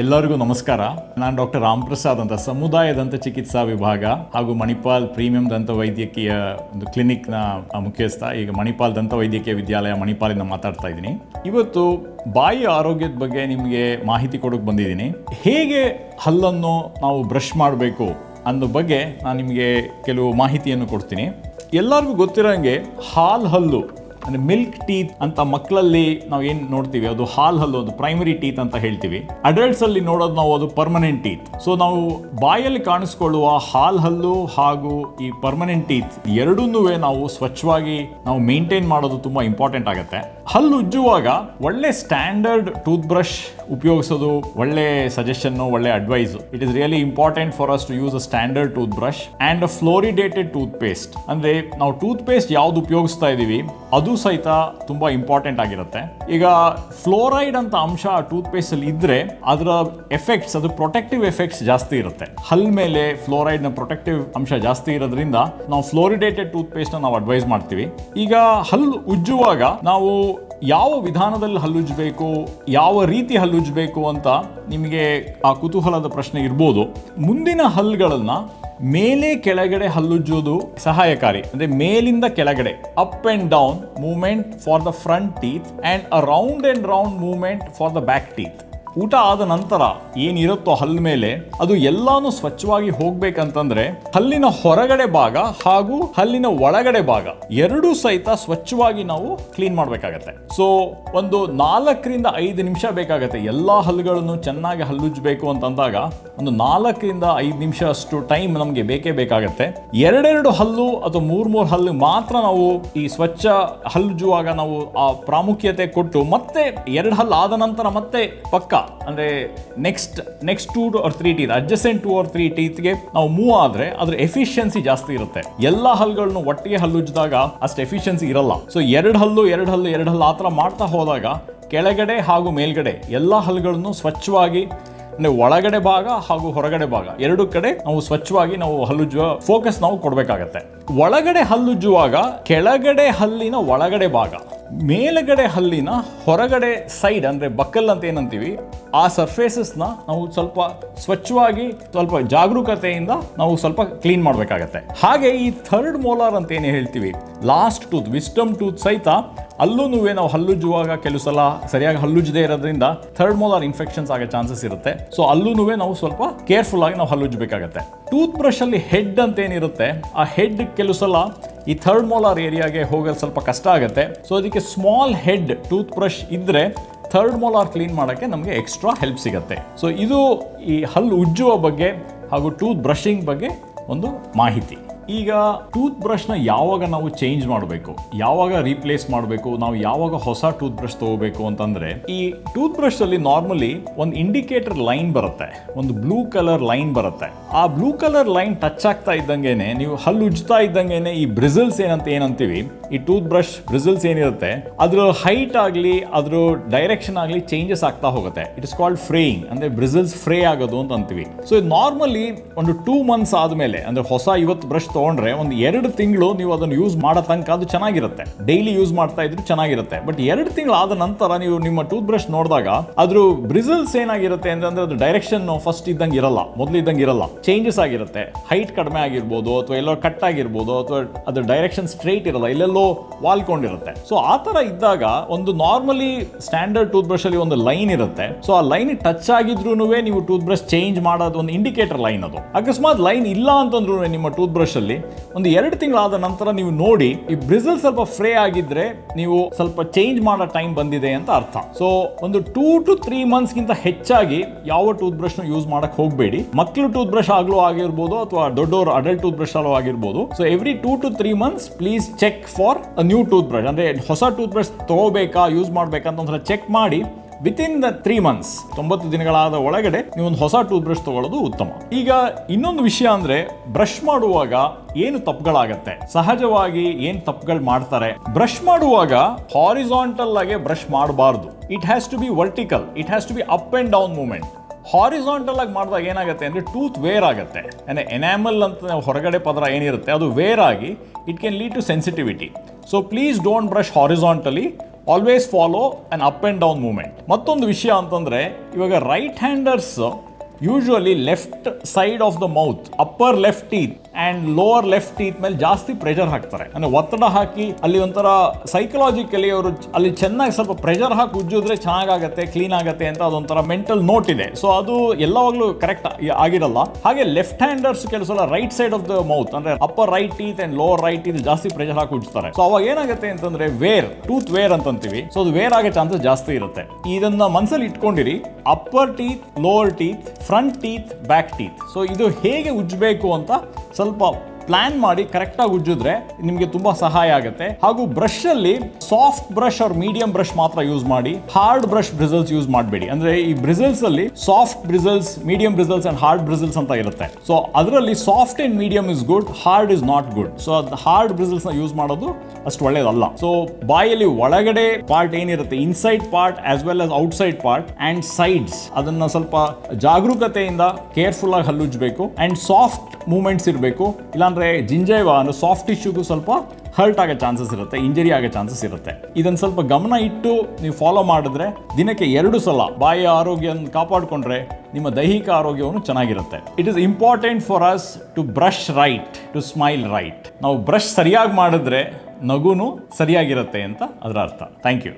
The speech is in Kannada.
ಎಲ್ಲರಿಗೂ ನಮಸ್ಕಾರ. ನಾನು ಡಾಕ್ಟರ್ ರಾಮ್ ಪ್ರಸಾದ್ ಅಂತ, ಸಮುದಾಯ ದಂತ ಚಿಕಿತ್ಸಾ ವಿಭಾಗ ಹಾಗೂ ಮಣಿಪಾಲ್ ಪ್ರೀಮಿಯಂ ದಂತ ವೈದ್ಯಕೀಯ ಒಂದು ಕ್ಲಿನಿಕ್ನ ಮುಖ್ಯಸ್ಥ, ಈಗ ಮಣಿಪಾಲ್ ದಂತ ವೈದ್ಯಕೀಯ ವಿದ್ಯಾಲಯ ಮಣಿಪಾಲಿಂದ ಮಾತಾಡ್ತಾ ಇದ್ದೀನಿ. ಇವತ್ತು ಬಾಯಿ ಆರೋಗ್ಯದ ಬಗ್ಗೆ ನಿಮಗೆ ಮಾಹಿತಿ ಕೊಡೋಕೆ ಬಂದಿದ್ದೀನಿ. ಹೇಗೆ ಹಲ್ಲನ್ನು ನಾವು ಬ್ರಷ್ ಮಾಡಬೇಕು ಅನ್ನೋ ಬಗ್ಗೆ ನಾನು ನಿಮಗೆ ಕೆಲವು ಮಾಹಿತಿಯನ್ನು ಕೊಡ್ತೀನಿ. ಎಲ್ಲರಿಗೂ ಗೊತ್ತಿರೋಂಗೆ ಹಾಲ್ ಹಲ್ಲು ಅಂದರೆ ಮಿಲ್ಕ್ ಟೀತ್ ಅಂತ ಮಕ್ಕಳಲ್ಲಿ ನಾವು ಏನು ನೋಡ್ತೀವಿ? ಅದು ಹಾಲ್ ಹಲ್ಲು ಅದು ಪ್ರೈಮರಿ ಟೀತ್ ಅಂತ ಹೇಳ್ತೀವಿ. ಅಡಲ್ಟ್ಸ್ ಅಲ್ಲಿ ನೋಡೋದು ನಾವು ಅದು ಪರ್ಮನೆಂಟ್ ಟೀತ್ ಸೊ ನಾವು ಬಾಯಲ್ಲಿ ಕಾಣಿಸ್ಕೊಳ್ಳುವ ಹಾಲ್ ಹಲ್ಲು ಹಾಗೂ ಈ ಪರ್ಮನೆಂಟ್ ಟೀತ್ ಎರಡನ್ನೂ ನಾವು ಸ್ವಚ್ಛವಾಗಿ ನಾವು ಮೇಂಟೈನ್ ಮಾಡೋದು ತುಂಬ ಇಂಪಾರ್ಟೆಂಟ್ ಆಗುತ್ತೆ. ಹಲ್ಲು ಉಜ್ಜುವಾಗ ಒಳ್ಳೆ ಸ್ಟ್ಯಾಂಡರ್ಡ್ ಟೂತ್ ಬ್ರಷ್ ಉಪಯೋಗಿಸೋದು, ಒಳ್ಳೆ ಸಜೆಷನ್ನು ಒಳ್ಳೆ advice it is really important for us to use a standard tooth brush and a fluoridated tooth paste ಅಂದರೆ ನಾವು ಟೂತ್ ಪೇಸ್ಟ್ ಯಾವ್ದು ಉಪಯೋಗಿಸ್ತಾ ಇದ್ದೀವಿ, ಅದು ಸಹಿತ ತುಂಬ ಇಂಪಾರ್ಟೆಂಟ್ ಆಗಿರುತ್ತೆ. ಈಗ ಫ್ಲೋರೈಡ್ ಅಂತ ಅಂಶ ಟೂತ್ ಪೇಸ್ಟ್ ಅಲ್ಲಿ ಇದ್ರೆ ಅದರ ಎಫೆಕ್ಟ್ಸ್ ಅದು ಪ್ರೊಟೆಕ್ಟಿವ್ ಎಫೆಕ್ಟ್ಸ್ ಜಾಸ್ತಿ ಇರುತ್ತೆ. ಹಲ್ ಮೇಲೆ ಫ್ಲೋರೈಡ್ನ ಪ್ರೊಟೆಕ್ಟಿವ್ ಅಂಶ ಜಾಸ್ತಿ ಇರೋದ್ರಿಂದ ನಾವು ಫ್ಲೋರಿಡೇಟೆಡ್ ಟೂತ್ ಪೇಸ್ಟ್ ನಾವು ಅಡ್ವೈಸ್ ಮಾಡ್ತೀವಿ. ಈಗ ಹಲ್ಲು ಉಜ್ಜುವಾಗ ನಾವು ಯಾವ ವಿಧಾನದಲ್ಲಿ ಹಲ್ಲುಜ್ಜಬೇಕು, ಯಾವ ರೀತಿ ಹಲ್ಲುಜ್ಜಬೇಕು ಅಂತ ನಿಮಗೆ ಆ ಕುತೂಹಲದ ಪ್ರಶ್ನೆ ಇರ್ಬೋದು. ಮುಂದಿನ ಹಲ್ಲುಗಳನ್ನು ಮೇಲೆ ಕೆಳಗಡೆ ಹಲ್ಲುಜ್ಜೋದು ಸಹಾಯಕಾರಿ. ಅಂದರೆ ಮೇಲಿಂದ ಕೆಳಗಡೆ up and down movement for the front teeth and a round and round movement for the back teeth ಊಟ ಆದ ನಂತರ ಏನಿರುತ್ತೋ ಹಲ್ಲು ಮೇಲೆ ಅದು ಎಲ್ಲಾನು ಸ್ವಚ್ಛವಾಗಿ ಹೋಗ್ಬೇಕಂತಂದ್ರೆ ಹಲ್ಲಿನ ಹೊರಗಡೆ ಭಾಗ ಹಾಗೂ ಹಲ್ಲಿನ ಒಳಗಡೆ ಭಾಗ ಎರಡೂ ಸಹಿತ ಸ್ವಚ್ಛವಾಗಿ ನಾವು ಕ್ಲೀನ್ ಮಾಡಬೇಕಾಗತ್ತೆ. ಸೊ ಒಂದು ನಾಲ್ಕರಿಂದ ಐದು ನಿಮಿಷ ಬೇಕಾಗತ್ತೆ. ಎಲ್ಲಾ ಹಲ್ಲುಗಳನ್ನು ಚೆನ್ನಾಗಿ ಹಲ್ಲುಜ್ಬೇಕು ಅಂತಂದಾಗ ಒಂದು ನಾಲ್ಕರಿಂದ ಐದು ನಿಮಿಷ ಅಷ್ಟು ಟೈಮ್ ನಮಗೆ ಬೇಕೇ ಬೇಕಾಗತ್ತೆ. ಎರಡೆರಡು ಹಲ್ಲು ಅಥವಾ ಮೂರ್ ಮೂರು ಹಲ್ಲು ಮಾತ್ರ ನಾವು ಈ ಸ್ವಚ್ಛ ಹಲ್ಲುಜ್ಜುವಾಗ ನಾವು ಆ ಪ್ರಾಮುಖ್ಯತೆ ಕೊಟ್ಟು ಮತ್ತೆ ಎರಡು ಹಲ್ಲು ಆದ ನಂತರ ಮತ್ತೆ ಪಕ್ಕ ಅಂದ್ರೆ next next two or three teeth adjacent two or three ಟೀತ್ಗೆ ನಾವು ಮೂವ್ ಆದರೆ ಅದ್ರ ಎಫಿಷಿಯನ್ಸಿ ಜಾಸ್ತಿ ಇರುತ್ತೆ. ಎಲ್ಲ ಹಲ್ಲುಗಳನ್ನು ಒಟ್ಟಿಗೆ ಹಲ್ಲುಜ್ಜಿದಾಗ ಅಷ್ಟು ಎಫಿಷಿಯನ್ಸಿ ಇರಲ್ಲ. ಸೊ ಎರಡು ಹಲ್ಲು ಎರಡು ಹಲ್ಲು ಎರಡು ಹಲ್ಲು ಆ ಥರ ಮಾಡ್ತಾ ಹೋದಾಗ ಕೆಳಗಡೆ ಹಾಗೂ ಮೇಲ್ಗಡೆ ಎಲ್ಲ ಹಲ್ಲುಗಳನ್ನು ಸ್ವಚ್ಛವಾಗಿ, ಅಂದರೆ ಒಳಗಡೆ ಭಾಗ ಹಾಗೂ ಹೊರಗಡೆ ಭಾಗ ಎರಡು ಕಡೆ ನಾವು ಸ್ವಚ್ಛವಾಗಿ ನಾವು ಹಲ್ಲುಜ್ಜುವ ಫೋಕಸ್ ನಾವು ಕೊಡಬೇಕಾಗತ್ತೆ. ಒಳಗಡೆ ಹಲ್ಲುಜ್ಜುವಾಗ ಕೆಳಗಡೆ ಹಲ್ಲಿನ ಒಳಗಡೆ ಭಾಗ ಮೇಲಗಡೆ ಹಲ್ಲಿನ ಹೊರಗಡೆ ಸೈಡ್ ಅಂದರೆ ಬಕ್ಕಲ್ ಅಂತ ಏನಂತೀವಿ, ಆ ಸರ್ಫೇಸಸ್ನ ನಾವು ಸ್ವಲ್ಪ ಸ್ವಚ್ಛವಾಗಿ, ಸ್ವಲ್ಪ ಜಾಗರೂಕತೆಯಿಂದ ನಾವು ಸ್ವಲ್ಪ ಕ್ಲೀನ್ ಮಾಡಬೇಕಾಗತ್ತೆ. ಹಾಗೆ ಈ ಥರ್ಡ್ ಮೋಲಾರ್ ಅಂತ ಏನು ಹೇಳ್ತೀವಿ ಲಾಸ್ಟ್ ಟೂತ್ ವಿಸ್ಟಮ್ ಟೂತ್ ಸಹಿತ ಅಲ್ಲೂ ನಾವು ಹಲ್ಲುಜ್ಜುವಾಗ ಕೆಲವು ಸಲ ಸರಿಯಾಗಿ ಹಲ್ಲುಜ್ಜದೇ ಇರೋದ್ರಿಂದ ಥರ್ಡ್ ಮೋಲಾರ್ ಇನ್ಫೆಕ್ಷನ್ಸ್ ಆಗೋ ಚಾನ್ಸಸ್ ಇರುತ್ತೆ. ಸೊ ಅಲ್ಲೂ ನಾವು ಸ್ವಲ್ಪ ಕೇರ್ಫುಲ್ ಆಗಿ ನಾವು ಹಲ್ಲುಜ್ಜಬೇಕಾಗತ್ತೆ. ಟೂತ್ ಬ್ರಷ್ ಅಲ್ಲಿ ಹೆಡ್ ಅಂತ ಏನಿರುತ್ತೆ, ಆ ಹೆಡ್ ಕೆಲವು ಸಲ ಈ ಥರ್ಡ್ ಮೋಲಾರ್ ಏರಿಯಾಗೆ ಹೋಗೋದು ಸ್ವಲ್ಪ ಕಷ್ಟ ಆಗುತ್ತೆ. ಸೊ ಅದಕ್ಕೆ ಸ್ಮಾಲ್ ಹೆಡ್ ಟೂತ್ ಬ್ರಷ್ ಇದ್ದರೆ ಥರ್ಡ್ ಮೋಲಾರ್ ಕ್ಲೀನ್ ಮಾಡೋಕ್ಕೆ ನಮಗೆ ಎಕ್ಸ್ಟ್ರಾ ಹೆಲ್ಪ್ ಸಿಗುತ್ತೆ. ಸೊ ಇದು ಈ ಹಲ್ಲು ಉಜ್ಜುವ ಬಗ್ಗೆ ಹಾಗೂ ಟೂತ್ ಬ್ರಷಿಂಗ್ ಬಗ್ಗೆ ಒಂದು ಮಾಹಿತಿ. ಈಗ ಟೂತ್ ಬ್ರಷ್ನ ಯಾವಾಗ ನಾವು ಚೇಂಜ್ ಮಾಡಬೇಕು, ಯಾವಾಗ ರೀಪ್ಲೇಸ್ ಮಾಡಬೇಕು, ನಾವು ಯಾವಾಗ ಹೊಸ ಟೂತ್ ಬ್ರಷ್ ತಗೋಬೇಕು ಅಂತಂದ್ರೆ, ಈ ಟೂತ್ ಬ್ರಷ್ ಅಲ್ಲಿ ನಾರ್ಮಲಿ ಒಂದು ಇಂಡಿಕೇಟರ್ ಲೈನ್ ಬರುತ್ತೆ, ಒಂದು ಬ್ಲೂ ಕಲರ್ ಲೈನ್ ಬರುತ್ತೆ. ಆ ಬ್ಲೂ ಕಲರ್ ಲೈನ್ ಟಚ್ ಆಗ್ತಾ ಇದ್ದಂಗೆನೆ, ನೀವು ಹಲ್ಲು ಉಜ್ತಾ ಇದ್ದಂಗೆನೆ ಈ ಬ್ರಿಸಲ್ಸ್ ಏನಂತ ಏನಂತೀವಿ, ಈ ಟೂತ್ ಬ್ರಷ್ ಬ್ರಿಸಲ್ಸ್ ಏನಿರುತ್ತೆ, ಅದ್ರ ಹೈಟ್ ಆಗಲಿ, ಅದ್ರ ಡೈರೆಕ್ಷನ್ ಆಗಲಿ ಚೇಂಜಸ್ ಆಗ್ತಾ ಹೋಗುತ್ತೆ. ಇಟ್ ಇಸ್ ಕಾಲ್ಡ್ ಫ್ರೇಯಿಂಗ್ ಅಂದ್ರೆ ಬ್ರಿಸಲ್ಸ್ ಫ್ರೇ ಆಗೋದು ಅಂತ ಅಂತೀವಿ. ಸೊ ನಾರ್ಮಲಿ ಒಂದು ಟೂ ಮಂತ್ಸ್ ಆದಮೇಲೆ, ಅಂದ್ರೆ ಹೊಸ ಇವತ್ತು ಬ್ರಷ್ ತಗೊಂಡ್ರೆ ಒಂದು ಎರಡು ತಿಂಗಳು ನೀವು ಅದನ್ನು ಯೂಸ್ ಮಾಡೋ ತನಕ ಅದು ಚೆನ್ನಾಗಿರುತ್ತೆ. ಡೈಲಿ ಯೂಸ್ ಮಾಡ್ತಾ ಇದ್ರೆ ಚೆನ್ನಾಗಿರುತ್ತೆ. ಬಟ್ ಎರಡು ತಿಂಗಳು ಆದ ನಂತರ ನೀವು ನಿಮ್ಮ ಟೂತ್ ಬ್ರಷ್ ನೋಡಿದಾಗ ಅದ್ರ ಬ್ರಿಸಲ್ಸ್ ಏನಾಗಿರುತ್ತೆ ಅಂತಂದ್ರೆ ಅದು ಡೈರೆಕ್ಷನ್ ಫಸ್ಟ್ ಇದ್ದಂಗೆ ಇರಲ್ಲ. ಮೊದಲು ಇದ್ದಂಗೆ ಇರಲ್ಲ. ಚೇಂಜಸ್ ಆಗಿರುತ್ತೆ. ಹೈಟ್ ಕಡಿಮೆ ಆಗಿರ್ಬೋದು ಅಥವಾ ಎಲ್ಲೋ ಕಟ್ ಆಗಿರ್ಬೋದು ಅಥವಾ ಅದ್ರ ಡೈರೆಕ್ಷನ್ ಸ್ಟ್ರೈಟ್ ಇರಲ್ಲ. ಇಲ್ಲೆಲ್ಲೋ ವಾಲ್ಕೊಂಡಿರುತ್ತೆ. ಸೊ ಆ ತರ ಇದ್ದಾಗ ಒಂದು ನಾರ್ಮಲಿ ಸ್ಟ್ಯಾಂಡರ್ಡ್ ಟೂತ್ ಬ್ರಷ್ ಅಲ್ಲಿ ಒಂದು ಲೈನ್ ಇರುತ್ತೆ. ಸೊ ಆ ಲೈನ್ ಟಚ್ ಆಗಿದ್ರು ನೀವು ಟೂತ್ ಬ್ರಷ್ ಚೇಂಜ್ ಮಾಡೋದು ಒಂದು ಇಂಡಿಕೇಟರ್ ಲೈನ್ ಅದು. ಅಕಸ್ಮಾತ್ ಲೈನ್ ಇಲ್ಲ ಅಂತಂದ್ರು ನಿಮ್ಮ ಟೂತ್ ಬ್ರಷ್ ಅಲ್ಲಿ. ಒಂದು ಎರಡು ತಿಂಗಳಾದ ನಂತರ ನೀವು ನೋಡಿ, ಈ ಬ್ರಿಸಲ್ ಸ್ವಲ್ಪ ಫ್ರೇ ಆಗಿದ್ರೆ ನೀವು ಸ್ವಲ್ಪ ಚೇಂಜ್ ಮಾಡೋ ಟೈಮ್ ಬಂದಿದೆ ಅಂತ ಅರ್ಥ. ಸೊ ಒಂದು ಟೂ ಟು ತ್ರೀ ಮಂತ್ಸ್ ಗಿಂತ ಹೆಚ್ಚಾಗಿ ಯಾವ ಟೂತ್ ಬ್ರಷ್ ಯೂಸ್ ಮಾಡಕ್ ಹೋಗಬೇಡಿ. ಮಕ್ಕಳು ಟೂತ್ ಬ್ರಷ್ ಆಗ್ಲೂ ಆಗಿರ್ಬೋದು ಅಥವಾ ದೊಡ್ಡವರು ಅಡಲ್ಟ್ ಟೂತ್ ಬ್ರಷ್ ಅಲ್ಲೂ ಆಗಿರ್ಬೋದು. So every two to three months please check for a new tooth brush ಅಂದ್ರೆ ಹೊಸ ಟೂತ್ ಬ್ರಷ್ ತಗೋಬೇಕಾ ಯೂಸ್ ಮಾಡ್ಬೇಕಂತ ಒಂದ್ಸಲ ಚೆಕ್ ಮಾಡಿ. ವಿತಿನ್ ದ ತ್ರೀ ಮಂತ್ಸ್ ತೊಂಬತ್ತು ದಿನಗಳಾದ ಒಳಗಡೆ ನೀವು ಒಂದು ಹೊಸ ಟೂತ್ ಬ್ರಷ್ ತಗೊಳ್ಳೋದು ಉತ್ತಮ. ಈಗ ಇನ್ನೊಂದು ವಿಷಯ ಅಂದ್ರೆ ಬ್ರಷ್ ಮಾಡುವಾಗ ಏನು ತಪ್ಪುಗಳಾಗತ್ತೆ? ಸಹಜವಾಗಿ ಏನ್ ತಪ್ಪುಗಳು ಮಾಡ್ತಾರೆ? ಬ್ರಷ್ ಮಾಡುವಾಗ ಹಾರಿಸಾಂಟಲ್ ಆಗಿ ಬ್ರಷ್ ಮಾಡಬಾರ್ದು. It has to be vertical it has to be up and down movement horizontal ಆಗಿ ಮಾಡಿದಾಗ ಏನಾಗುತ್ತೆ ಅಂದ್ರೆ ಟೂತ್ ವೇರ್ ಆಗುತ್ತೆ. ಅಂದ್ರೆ ಎನಾಮಲ್ ಅಂತ ಹೊರಗಡೆ ಪದರ ಏನಿರುತ್ತೆ, ಅದು ವೇರ್ ಆಗಿ it can lead to sensitivity so please don't brush horizontally always follow an up and down movement ಮತ್ತೊಂದು ವಿಷಯ ಅಂತಂದ್ರೆ ಇವಾಗ right handers usually left side of the mouth upper left teeth and lower left teeth ಮೇಲೆ ಜಾಸ್ತಿ ಪ್ರೆಷರ್ ಹಾಕ್ತಾರೆ. ಅಂದ್ರೆ ಒತ್ತಡ ಹಾಕಿ ಅಲ್ಲಿ ಒಂಥರ ಸೈಕಲಾಜಿಕಲಿ ಅವರು ಅಲ್ಲಿ ಚೆನ್ನಾಗಿ ಸ್ವಲ್ಪ ಪ್ರೆಷರ್ ಹಾಕಿ ಉಜ್ಜಿದ್ರೆ ಚೆನ್ನಾಗಾಗತ್ತೆ ಕ್ಲೀನ್ ಆಗುತ್ತೆ ಅಂತ ಅದೊಂಥರ ಮೆಂಟಲ್ ನೋಟ್ ಇದೆ. ಸೊ ಅದು ಎಲ್ಲವಾಗ್ಲೂ ಕರೆಕ್ಟ್ ಆಗಿರಲ್ಲ. ಹಾಗೆ left handers ಕೆಲಸಲ್ಲ right side of the mouth ಅಂದ್ರೆ upper right teeth and lower right teeth ಜಾಸ್ತಿ ಪ್ರೆಷರ್ ಹಾಕಿ ಉಜ್ತಾರೆ ಸೊ ಅವಾಗ ಏನಾಗುತ್ತೆ ಅಂತಂದ್ರೆ ವೇರ್ ಟೂತ್ ವೇರ್ ಅಂತಂತೀವಿ. ಸೊ ಅದು ವೇರ್ ಆಗೋ ಚಾನ್ಸಸ್ ಜಾಸ್ತಿ ಇರುತ್ತೆ. ಇದನ್ನ ಮನಸ್ಸಲ್ಲಿ ಇಟ್ಕೊಂಡಿರಿ. Upper teeth lower teeth front teeth back teeth so ಇದು ಹೇಗೆ ಉಜ್ಜಬೇಕು ಅಂತ ಸ್ವಲ್ಪ ಪ್ಲಾನ್ ಮಾಡಿ ಕರೆಕ್ಟಾಗಿ ಉಜ್ಜಿದ್ರೆ ನಿಮಗೆ ತುಂಬಾ ಸಹಾಯ ಆಗುತ್ತೆ. ಹಾಗೂ ಬ್ರಷ್ ಅಲ್ಲಿ soft brush or medium brush ಮಾತ್ರ ಯೂಸ್ ಮಾಡಿ ಹಾರ್ಡ್ ಬ್ರಷ್ ಬ್ರಿಸಲ್ಸ್ ಯೂಸ್ ಮಾಡಬೇಡಿ. ಅಂದ್ರೆ ಈ ಬ್ರಿಸಲ್ಸ್ ಅಲ್ಲಿ soft bristles medium bristles and hard bristles ಅಂತ ಇರುತ್ತೆ. ಸೊ ಅದರಲ್ಲಿ soft and medium is good hard is not good so ಅದು ಹಾರ್ಡ್ ಬ್ರಿಸಲ್ಸ್ನ ಯೂಸ್ ಮಾಡೋದು ಅಷ್ಟು ಒಳ್ಳೇದಲ್ಲ. ಸೊ ಬಾಯಲ್ಲಿ ಒಳಗಡೆ ಪಾರ್ಟ್ ಏನಿರುತ್ತೆ inside part as well as outside part and sides ಅದನ್ನ ಸ್ವಲ್ಪ ಜಾಗರೂಕತೆಯಿಂದ ಕೇರ್ಫುಲ್ ಆಗಿ ಹಲ್ಲುಜ್ಬೇಕು. ಅಂಡ್ ಸಾಫ್ಟ್ ಮೂಮೆಂಟ್ಸ್ ಇರಬೇಕು. ಇಲ್ಲಾಂದ್ರೆ ಜಿಂಜೈವ ಅನ್ನೋ ಸಾಫ್ಟ್ ಟಿಶ್ಯೂಗೂ ಸ್ವಲ್ಪ ಹರ್ಟ್ ಆಗೋ ಚಾನ್ಸಸ್ ಇರುತ್ತೆ ಇಂಜರಿ ಆಗೋ ಚಾನ್ಸಸ್ ಇರುತ್ತೆ. ಇದನ್ನು ಸ್ವಲ್ಪ ಗಮನ ಇಟ್ಟು ನೀವು ಫಾಲೋ ಮಾಡಿದ್ರೆ ದಿನಕ್ಕೆ ಎರಡು ಸಲ ಬಾಯಿಯ ಆರೋಗ್ಯ ಕಾಪಾಡಿಕೊಂಡ್ರೆ ನಿಮ್ಮ ದೈಹಿಕ ಆರೋಗ್ಯವನ್ನು ಚೆನ್ನಾಗಿರುತ್ತೆ. It is important for us to brush right to smile right ನಾವು ಬ್ರಷ್ ಸರಿಯಾಗಿ ಮಾಡಿದ್ರೆ ನಗುನು ಸರಿಯಾಗಿರುತ್ತೆ ಅಂತ ಅದರ ಅರ್ಥ. Thank you